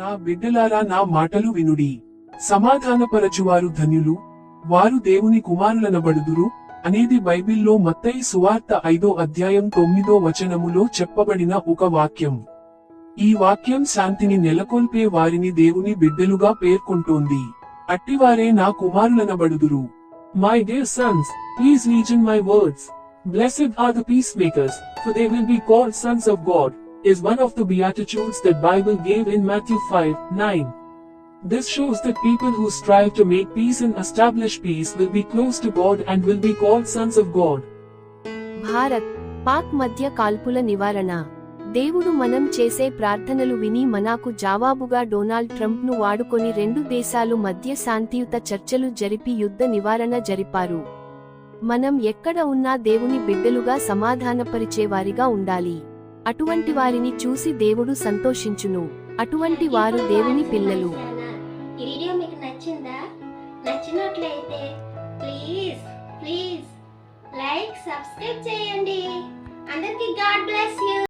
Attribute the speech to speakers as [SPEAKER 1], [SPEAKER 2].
[SPEAKER 1] నా బిడ్డలారా నా మాటలు వినుడి. సమాధానపరచువారు ధన్యులు. వారు దేవుని కుమారులనబడుదురు అనేది బైబిల్లో మత్తయి సువార్త ఐదో అధ్యాయం తొమ్మిదో వచనములో చెప్పబడిన ఒక వాక్యం. ఈ వాక్యం శాంతిని నెలకొల్పే వారిని దేవుని బిడ్డలుగా పేర్కొంటోంది. అట్టివారే నా కుమారులనబడుదురు.
[SPEAKER 2] My dear sons, please my words blessed are the peacemakers for they will be called sons of God is one of the beatitudes that Bible gave in Matthew 5, 9. This shows that people who strive to make peace and establish peace will be close to God and will be called sons of God.
[SPEAKER 3] Bharat Pak మధ్య కాల్పుల నివారణ దేవుడు మనం చేసే ప్రార్థనలు విని మనాకు జవాబుగా Donald ట్రంప్ను వాడుకొని రెండు దేశాలు మధ్య శాంతియుత చర్చలు జరిపి యుద్ధ నివారణ జరిపారు మనం ఎక్కడ ఉన్నా దేవుని బిడ్డలుగా సమాధానపరిచేవారిగా ఉండాలి అటువంటి వారిని చూసి దేవుడు సంతోషించును. అటువంటి వారు దేవుని పిల్లలు.
[SPEAKER 4] ఈ వీడియో మీకు నచ్చిందా? నచ్చినట్లయితే ప్లీజ్ ప్లీజ్ లైక్ సబ్స్క్రైబ్ చేయండి.